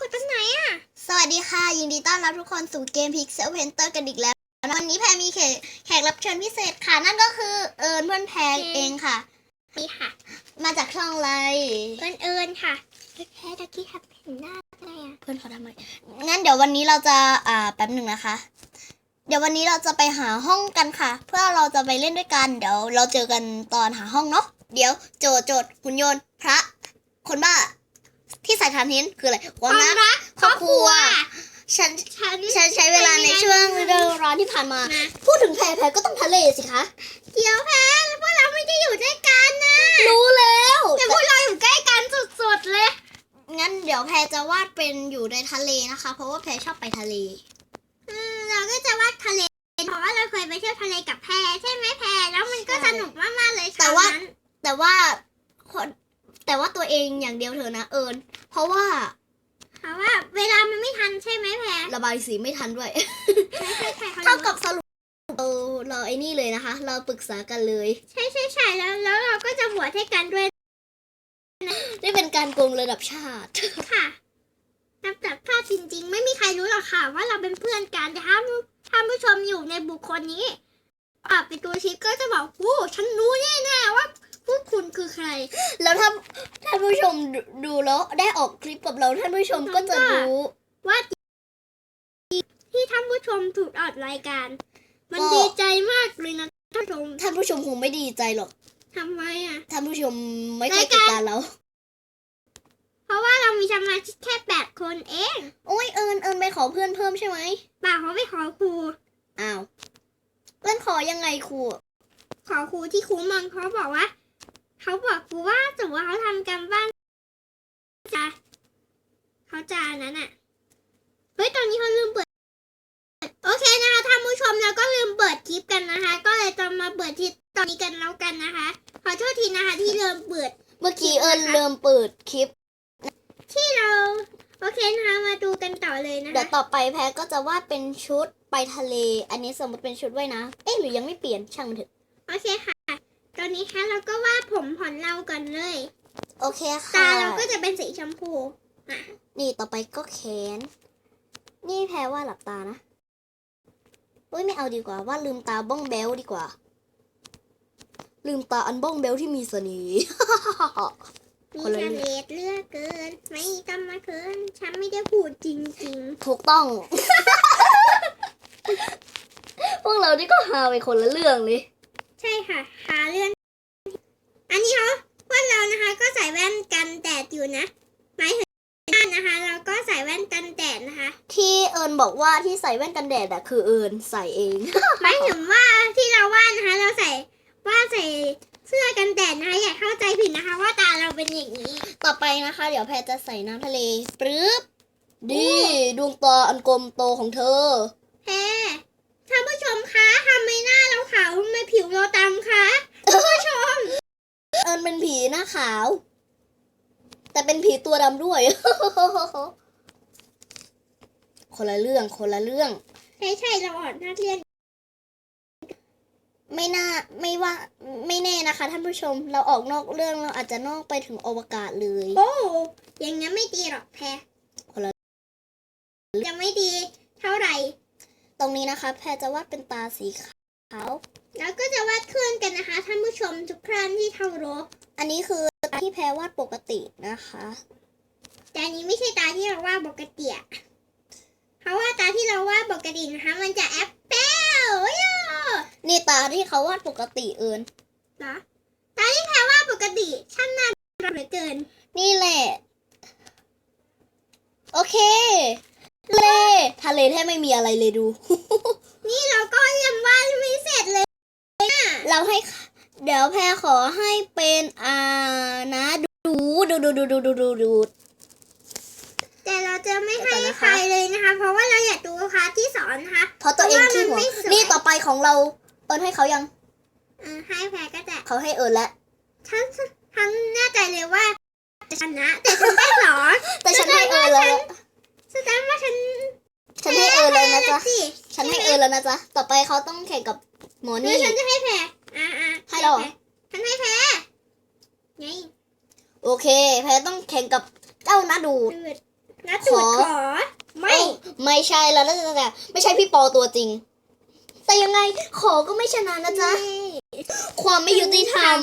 กดตรงไหนอะ สวัสดีค่ะ ยินดีต้อนรับทุกคนสู่เกม Pixel Painter กันอีกแล้ว วันนี้แพรมีแขกแขกรับเชิญพิเศษค่ะ นั่นก็คือเอิญเพื่อนแพรเองค่ะ นี่ค่ะ มาจากช่องอะไร เอิญเอิญค่ะแค่ตะกี้ทับเห็นหน้าอะไรอะ เพื่อนเขาทำไมงั้นเดี๋ยววันนี้เราจะ อ่า แป๊บหนึ่งนะคะ เดี๋ยววันนี้เราจะไปหาห้องกันค่ะ เพื่อเราจะไปเล่นด้วยกัน เดี๋ยวเราเจอกันตอนหาห้องเนาะ เดี๋ยวโจทย์โจทย์หุ่นยนต์พระ คนบ้า ที่ใส่ฐานหินคืออะไรความรักรักครอบครัว ฉันฉันฉันใช้เวลาในช่วงฤดูร้อนที่ผ่านมานะพูดถึงแพรแพรก็ต้องทะเลสิคะเดี๋ยวแพ้พวกเราไม่ได้อยู่ด้วยกันนะรู้แล้วแต่พวกเราอยู่ใกล้กันสุดๆเลย งั้นเดี๋ยวแพรจะวาดเป็นอยู่ในทะเลนะคะ เพราะว่าแพรชอบไปทะเลอืมเราก็จะวาดทะเลเพราะว่าเราเคยไปเที่ยวทะเลกับแพรใช่ไหมแพรแล้วมันก็ใช่สนุกมากๆเลยแต่ว่าครนั้นแต่ว่าคน แต่ว่าตัวเองอย่างเดียวเถอะนะเอิญเพราะว่าเพราะว่าเวลามันไม่ทันใช่ไหมแพรระบายสีไม่ทันด้วยใช่ใช่ใช่เท่ากับสรุปเออเราไอ้นี่เลยนะคะ เราปรึกษากันเลย ใช่ใช่ใช่แล้วแล้วเราก็จะบวชให้กันด้วยนี่เป็นการโกงระดับชาติค่ะนับจากภาพจริง ๆ ไม่มีใครรู้หรอกค่ะ ว่าเราเป็นเพื่อนกันแต่ถ้าถ้าผู้ชมอยู่ในบุคคลนี้อ่าเป็นตัวชิปก็จะบอกโอ้ฉันรู้แน่ๆว่า พวกคุณคือใคร แล้วถ้าท่านผู้ชมดูดูแล้วได้ออกคลิปกับเราท่านผู้ชมก็จะรู้ว่าที่ท่านผู้ชมถูกออดรายการ มันก็ดีใจมากเลยนะท่านผู้ชมท่านผู้ชมคงไม่ดีใจหรอกทำไมอะท่านผู้ชมไม่ค่อยติดตามเราเพราะว่าเรามีสมาชิกแค่แปดคนเองโอ้ยเอิญเอิญไปขอเพื่อนเพิ่มใช่ไหมป่าเขาไปขอครูอ้าวเพื่อนขอยังไงครูขอครูที่ครูมองเขาบอกว่า เขาบอกครูว่าสมมติว่าเขาทำการบ้านจะเขาจะอันนั้นอะ เฮ้ย ตอนนี้เขาลืมเปิด โอเคนะคะท่านผู้ชมเราก็ลืมเปิดคลิปกันนะคะ ก็เลยจะมาเปิดที่ตอนนี้กันแล้วกันนะคะ ขอโทษทีนะคะที่ลืมเปิด เมื่อกี้เอิญเริ่มเปิดคลิป ที่เรา โอเคนะคะมาดูกันต่อเลยนะเดี๋ยวคะต่อไปแพ้ก็จะวาดเป็นชุดไปทะเล อันนี้สมมติเป็นชุดว่ายน้ำเอ๊ะหรือยังไม่เปลี่ยนช่างมันเถอะ โอเคค่ะ ตอนนี้คะเราก็วาดผมผ่อนเราก่อนเลย โอเคตาค่ะเราก็จะเป็นสีชมพูนี่ต่อไปก็แขน นี่แพ้ว่าดหลับตานะเฮ้ยไม่เอาดีกว่าว่าดลืมตาบ้องแบลดีกว่า ลืมตาอันบ้องแบลที่มีเสน่ห์ มีคนละเฉเรื่อง ลดเลือกเกิน ไม่ต้องมาเคิน ฉันไม่ได้พูดจริงถูกต้อง พวกเรานี่ก็หาไปคนละเรื่องเลยๆใช่ค่ะ หาเรื่อง อันนี้เขาพวกเรานะคะ ก็ใส่แว่นกันแดดอยู่นะ หมายถึงบ้านนะคะ เราก็ใส่แว่นกันแดดนะคะ ที่เอิญบอกว่าที่ใส่แว่นกันแดดอะคือเอิญใส่เอง หมายถึงว่าที่เราวาดนะคะ เราใส่ว่าดใส่เสื้อกันแดดนะคะอย่าเข้าใจผิดนะคะ ว่าตาเราเป็นอย่างนี้ ต่อไปนะคะ เดี๋ยวแพรจะใส่น้ำทะเลปรึ๊บดีดวงตาอันกลมโตของเธอ แพ้ ท่านผู้ชมคะทำไมหน้าเราขาวทำไมผิวเราดำคะท่านผู้ชม เอิญเป็นผีหน้าขาว แต่เป็นผีตัวดำด้วย คนละเรื่องคนละเรื่อง ใช่ใช่เราอ่อนนักเรียน ไม่น่าไม่ว่าไม่แน่นะคะท่านผู้ชม เราออกนอกเรื่องเราอาจจะนอกไปถึงอวกาศเลย โอ้อย่างนี้นไม่ดีหรอกแพ้คนละยังไม่ดีเท่าไหร่ ตรงนี้นะคะแพรจะวาดเป็นตาสีขาวแล้วก็จะวาดเคลื่อนกันนะคะท่านผู้ชมทุกครั้งที่เคารพอันนี้คือตาที่แพรวาดปกตินะคะ แต่อันนี้ไม่ใช่ตาที่เราวาดปกติอะเพราะว่าตาที่เราวาดปกตินะคะ มันจะแอปเปิ้ลโย่นี่ตาที่เขาวาดปกติเอิญเหรอตาที่แพ้วาดปกติช่างน่ารักเหลือเกิน นี่แหละ โอเค เลทะเลแทบไม่มีอะไรเลยดู นี่เราก็ยังวาดไม่เสร็จเลย เราให้ เดี๋ยวแพรขอให้เป็นอ่านะ ดูดูดูดูดูดูดูดูแต่เราจะไม่ให้เดี๋ยวก่อนนะคะใครเลยนะคะ เพราะว่าเราอยากดูคลาสที่สอนนะคะเพราะตัวเองขี้หัวเพราะว่ามันไม่สวยนี่ต่อไปของเราเอิญให้เขายังเออให้แพ้ก็จะเขาให้เอิญแล้วฉันฉันแน่ใจเลยว่าจะชนะแต่ฉันไม่สอนแต่ฉันให้เอิญแล้ว แสดงว่าฉันฉันให้เอิญแล้วนะจ๊ะ สิฉันให้เอิญแล้วนะจ๊ะ ต่อไปเขาต้องแข่งกับหมอหรือนี่ ฉันจะให้แพ้อ่าอ่าให้เราเหรอ ฉันให้แพ้ไงโอเค แพรต้องแข่งกับเจ้านาดูด ดูดนะตูดขอขอไม่เอ้าไม่ใช่แล้วนะแต่ไม่ใช่พี่ปอตัวจริง แต่ยังไงขอก็ไม่ชนะนะจ๊ะ ความไม่ยุติธรรม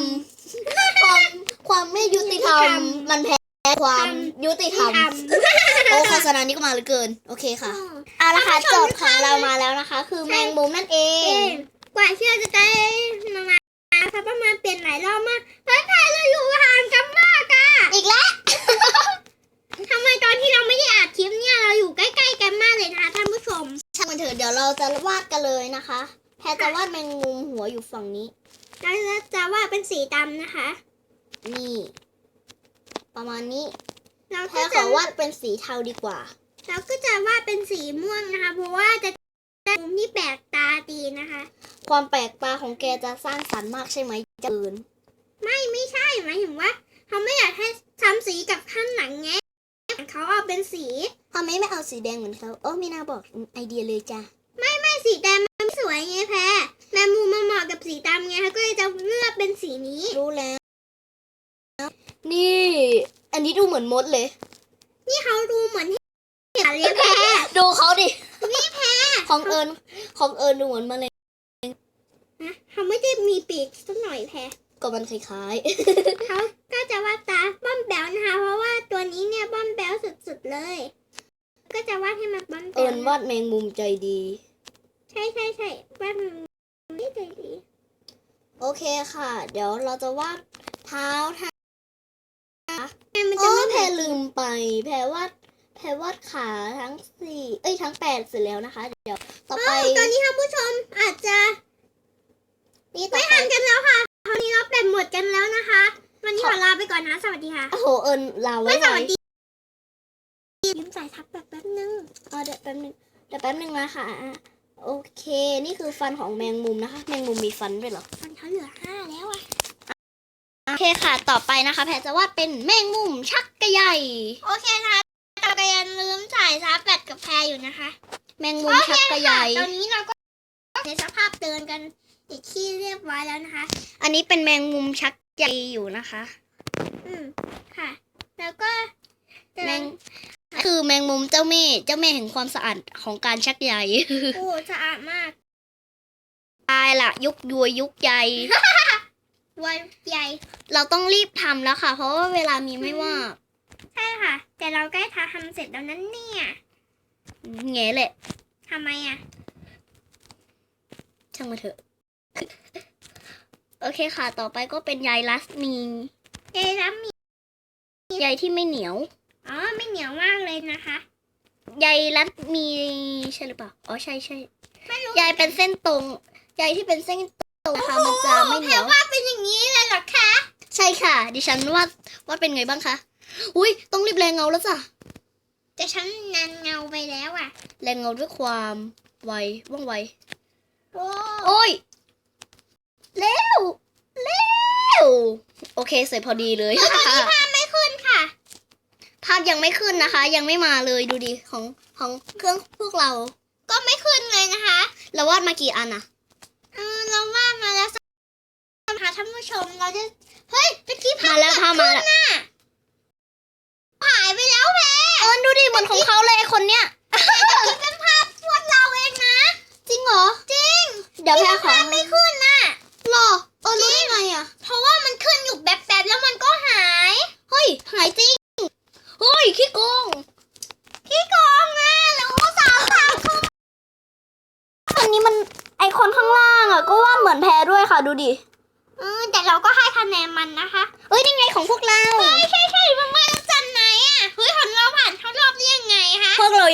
ความความไม่ยุติธรรม มันแพ้ความยุติธรรม โอ้โฆษณานี้ก็มาเหลือเกิน โอเคค่ะเอาละค่ะโจทย์ของเรามาแล้วนะคะ คือแมงมุมนั่นเอเองงกว่าที่เราจะได้มามาค่ะประมาณเปลี่ยนหลายรอบมากเพราะแต่เราอยู่ห่างกันมากอะอีกแล้วทำไมตอนที่เราไม่ได้อัดคลิปเนี่ยเราอยู่ใกล้ๆกันมากเลยนะคะท่านผู้ชมช่างมันเถอะเดี๋ยวเราจะวาดกันเลยนะคะแพรจะวาดแมงมุมหัวอยู่ฝั่งนี้เราจะว่าดเป็นสีดำนะคะ นี่ ประมาณนี้ เราแพรก็ขจะอวาดเป็นสีเทาดีกว่า เราก็จะวาดเป็นสีม่วงนะคะ เพราะว่าจะได้มุมที่แปลกตาดีนะคะ ความแปลกตาของแกจะสร้างสรรค์มากใช่ไหมเจินไม่ไม่ใช่หมายถึงว่าเขาไม่อยากให้ทำสีกับข้างหลังไงเขาเอาเป็นสี ทำไมไม่เอาสีแดงเหมือนเขาโอ้มีนาบอกไอเดียเลยจ้ะไม่สีแดงมันไม่สวยไงแพรแมงมุมมันเหมาะกับสีดำไงเขาก็เลยจะเลือกเป็นสีนี้รู้แล้ว นี่ อันนี้ดูเหมือนมดเลย นี่เขาดูเหมือนเห็นเลยแพรดูเขาดิ นี่แพ้ของเอิญของเอิญดูเหมือนแมาเลยนะเขาไม่ได้มีปีกสักหน่อยแพรก็มันคล้ายเขาก็จะวาดตาบ้อมแบวนะคะ เพราะว่าตัวนี้เนี่ยบ้อมแบวสุดๆเลย ก็จะวาดให้มันบ้อมๆแบเอิวญวาดแมงมุมใจดี ใช่ใช่ใช่วาดมันไม่ใจดี โอเคค่ะ เดี๋ยวเราจะวาดเท้าทาง แม่มัน อ๋ จะ อ ไม่ แพรลื มไปแพรวาดแพรวาดขาทั้งสี่เอ้ยทั้งแปดเสร็จแล้วนะคะ เดี๋ยว ต่อไปตอนนี้ท่านผู้ชมอาจจะนี่ต่อไม่ไปทันกันแล้วค่ะตอนนี้เราเป็นหมดกันแล้วนะคะ วันนี้ขอลาไปก่อนนะ สวัสดีค่ะ โอ้โหเอิญลาไว้ไม่สไว้ วัสดียิ้มใส่ทับแบบแป๊บนึง เอาเดี๋ยวแป๊บนึงเดี๋ยวแป๊บนึงนะคะโอเค นี่คือฟันของแมงมุมนะคะ แมงมุมมีฟันด้วยเหรอมันเขาเหลือห้าแล้วอะ โอเคค่ะ ต่อไปนะคะ แพรจะวาดเป็นแมงมุมชักกระใหญ่ โอเคค่ะเราก็ยังลืมใส่ทับแบตกับแพรอยู่นะคะแมงมุมชักกระใหญ่ ตอนนี้เราก็ในสภาพเดินกันอีกที่เรียบร้อยแล้วนะคะ อันนี้เป็นแมงมุมชักใหญ่อยู่นะคะ อืมค่ะ แล้วก็แมงคือแมงมุมเจ้าแม่เจ้าแม่แห่งความสะอาดของการชักใหญ่โอ้สะอาดมากตายละยุกยวยยุกใหญ่ วันใหญ่ เราต้องรีบทำแล้วค่ะ เพราะว่าเวลามีไม่มากใช่ค่ะ แต่เราใกล้ทำเสร็จแล้วนั้นเนี่ยแง่แหละทำไมอะช่างมาเถอะ โอเคค่ะ ต่อไปก็เป็นใยลัสมีเอ๊ะแล้วมีใยที่ไม่เหนียว อ๋อไม่เหนียวมากเลยนะคะใยรัดมีใช่หรือเปล่า อ๋อใช่ใช่ไม่รู้ใยเป็นเส้นตรงใยที่เป็นเส้น ตรงนะคะมันจะไม่เหนียวแค่ว่าเป็นอย่างนี้เลยเหรอคะ ใช่ค่ะ ดิฉันว่าว่าเป็นไงบ้างคะอุ้ยต้องรีบแรงเงาแล้วจ้ะแต่ฉันนันเงาไปแล้วอะ แรงเงาด้วยความไวว่องไวโอ้โอ้ยเร็วเร็วโอเคเสร็จพอดีเลยตอนนี้ภาพไม่ขึ้นค่ะ ภาพยังไม่ขึ้นนะคะ ยังไม่มาเลยดูดิของของเครื่องพวกเรา ก็ไม่ขึ้นเลยนะคะ เราวาดมากี่อันอะ เออเราว่ามาแล้วสักค่ะท่านผู้ชมเราจะเฮ้ยตะกี้ภามาพแล้วภาพมาแล้ว หายไปแล้วแพรเออดูดิเหมือนของเขาเลยไอ้คนเนี้ยนี่เป็นภาพพวกเราเองนะ จริงเหรอ จริงเดี๋ยวแพรขอภาพไม่ขึ้นน่ะหรอเออรู้ได้ไงอะเพราะว่ามันขึ้นอยู่แบบแบบๆแล้วมันก็หาย เฮ้ย หายจริง เฮ้ยขี้โกงพี่โกงอะแล้วอุตสาวสาวคืออันนี้มันไอคนข้างล่างอะก็วาดเหมือนแพรด้วยค่ะดูดิ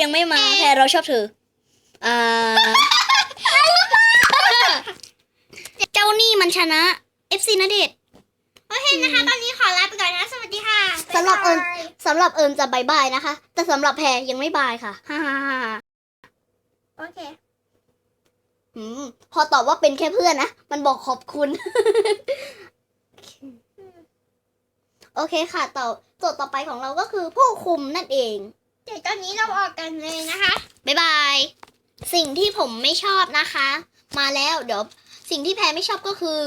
ยังไม่มาแพรเราชอบเธออ่าเจ้านี่มันชนะ FC นเดชน์โอเคนะคะ ตอนนี้ขอลาไปก่อนนะ สวัสดีค่ะสำหรับเอิญบ๊ายบายสำหรับเอิญจะบายบายนะคะ แต่สำหรับแพรยังไม่บายค่ะฮ่าฮ่าฮ่าโอเคอืมพอตอบว่าเป็นแค่เพื่อนนะ มันบอกขอบคุณ โอเคค่ะต่อโจทย์ต่อไปของเราก็คือผู้คุมนั่นเอง เดี๋ยวตอนนี้เราออกกันเลยนะคะ บ๊ายบาย สิ่งที่ผมไม่ชอบนะคะ มาแล้วเดี๋ยวสิ่งที่แพรไม่ชอบก็คือ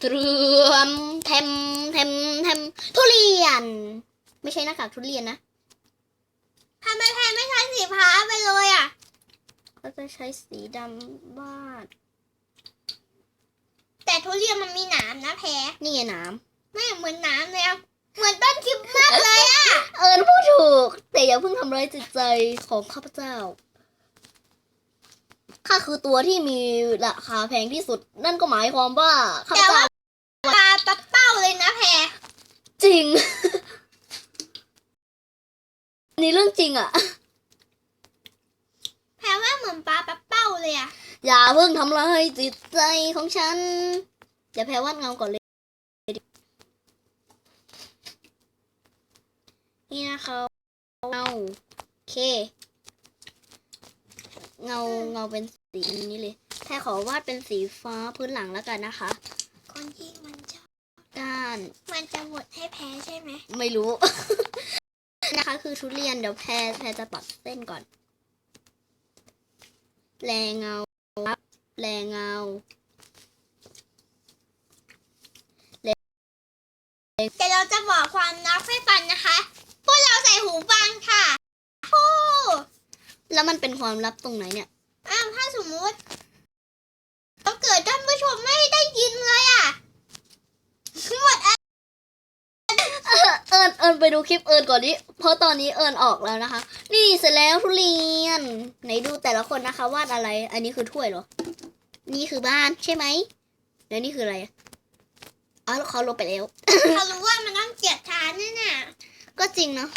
เตรวมเทมเทมเทมทุเรียน ไม่ใช่หน้ากากทุเรียนนะทำไมแพรไม่ใช้สีฟ้าไปเลยอะก็จะใช้สีดำบ้าดแต่ทุเรียนมันมีหนามนะแพรนี่ไงหนามไม่เหมือนหนามเลยอะ เหมือนต้นคริสต์มาสเลยอะำเอิญพูดถูก แต่อย่าเพิ่งทำร้ายจิตใจของข้าพเจ้า ข้าคือตัวที่มีราคาแพงที่สุด นั่นก็หมายความว่าข้าพแต่เจ้าว่าปลาปักเป้าเลยนะแพรจริง นี่เรื่องจริงอะแพรว่าเหมือนปลาปักเป้าเลยอะอย่าเพิ่งทำร้ายจิตใจของฉัน เดี๋ยวแพรวาดเงาก่อนเลย นี่นะคะเงาโอเค เงาเงาเป็นสีนี้เลยแพรขอวาดเป็นสีฟ้าพื้นหลังแล้วกันนะคะ คนที่มันชอบด้านมันจะหมดให้แพรใช่ไหมไม่รู้ นะคะ คือทุเรียนเดี๋ยวแพรแพรจะตัดเส้นก่อน แรงเงาครับแรงเงาแต่เราจะบอกความลับให้ฟังนะคะ พวกเราใส่หูฟังค่ะโอ้แล้วมันเป็นความลับตรงไหนเนี่ยอ้าวถ้าสมมุติเราเกิดท่านผู้ชมไม่ได้ยินเลยอะหมดอะเอิญเอิญไปดูคลิปเอิญก่อนดิเพราะตอนนี้เอิญออกแล้วนะคะ นี่เสร็จแล้วทุเรียน ไหนดูแต่ละคนนะคะวาดอะไร อันนี้คือถ้วยเหรอ นี่คือบ้านใช่ไหมแล้วนี่คืออะไรอ๋อเขาลบไปแล้วเขารู้ว่ามันต้องเกียดทานนี่น่ะ ก็จริงเนาะ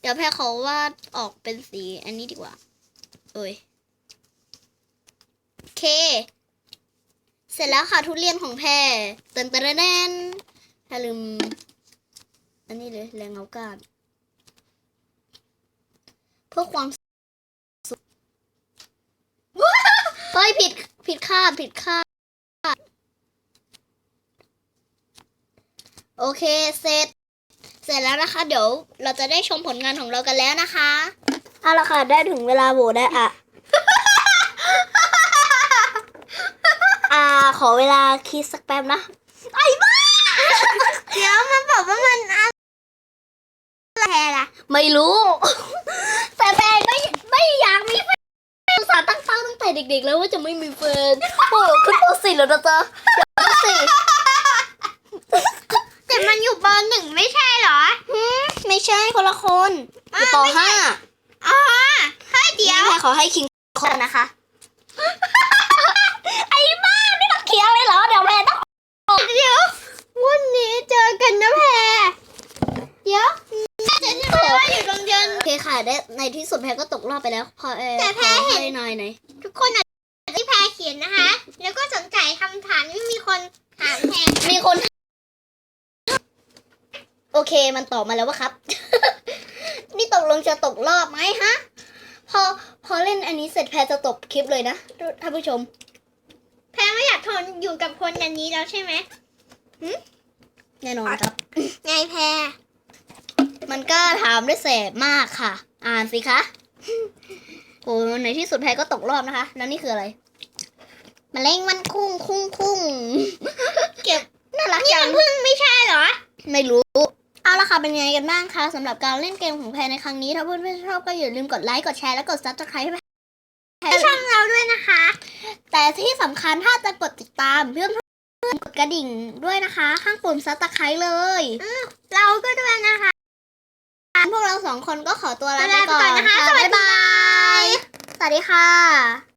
เดี๋ยวแพรขอวาดออกเป็นสีอันนี้ดีกว่าโอ้ยเค เสร็จแล้วค่ะทุเรียนของแพรเตินเตนแนนแพรลืม อันนี้เลยแรงเงากาดเพื่อความสุขเฮ้ยผิดผิดคาดผิดคาดโอเค เสร็จ เสร็จแล้วนะคะ เดี๋ยวเราจะได้ชมผลงานของเรากันแล้วนะคะเอาละค่ะได้ถึงเวลาโหวตได้วอะอ่า ขอเวลาคิดสักแป๊บนะเดี๋ยวมันบอกว่ามันอะไรแพรล่ะไม่รู้ แต่แฟนไม่ไม่อยากมีแฟนอุตส่าห์ตั้งเป้าตั้งแต่เด็กๆแล้วว่าจะไม่มีแฟนโอ้ขึ้นปสี่แล้วนะจ๊ะเดี๋ยวปสี่ แต่มันอยู่ปหนึ่งไม่ใช่เหรอ ไม่ ใช่คนละคนอยู่ปห้าอ๋อเฮ้ยเดี๋ยวแม่ขอให้คิงคนนะคะ ไอ้บ้าไม่ต้องเคียงเลยเหรอ เดี๋ยวแม่ต้องเดี๋ยววันนี้เจอกันนะแพรเดี๋ยวน่าจะใช่ไหมว่าอยู่โรงเรียนโอเคค่ะได้ในที่สุดแพรก็ตกรอบไปแล้ว พอเออแต่แพรขอเห็นให้หน่อยหน่อยทุกคนอะที่แพรเขียนนะคะ แล้วก็สนใจคำถามที่มีคนถามแพรมีคน โอเคมันตอบมาแล้วว่าครับ นี่ตกลงจะตกรอบไหมฮะ พอพอเล่นอันนี้เสร็จแพรจะตกคลิปเลยนะท่านผู้ชม แพรไม่อยากทนอยู่กับคนอย่างนี้แล้วใช่ไหมแน่นอนครับ ไงแพร มันก็ถามด้วยแสบมากค่ะ อ่านสิคะโอ้ในที่สุดแพรก็ตกรอบนะคะ แล้วนี่คืออะไรมะเร็งมันคุ้งคุ้งคุ้งเก็บน่ารักนี่จัมังนเพิ่งไม่ใช่เหรอ ไม่รู้เอาละ ค่ะเป็นไงกันบ้างคะสำหรับการเล่นเกมของแพรในครั้งนี้ ถ้าเพื่อนๆชอบก็อย่าลืมกดไลค์ กดแชร์ และกด subscribe ให้ช่องเราด้วยนะคะ แต่ที่สำคัญถ้าจะกดติดตามเพื่อนๆกดกระดิ่งด้วยนะคะ ข้างปุ่ม subscribe เลยเราก็ด้วยนะคะ พวกเราสองคนก็ขอตัวลาไปก่อนนะคะสวัสดีบ๊ายบายสวัสดีค่ะ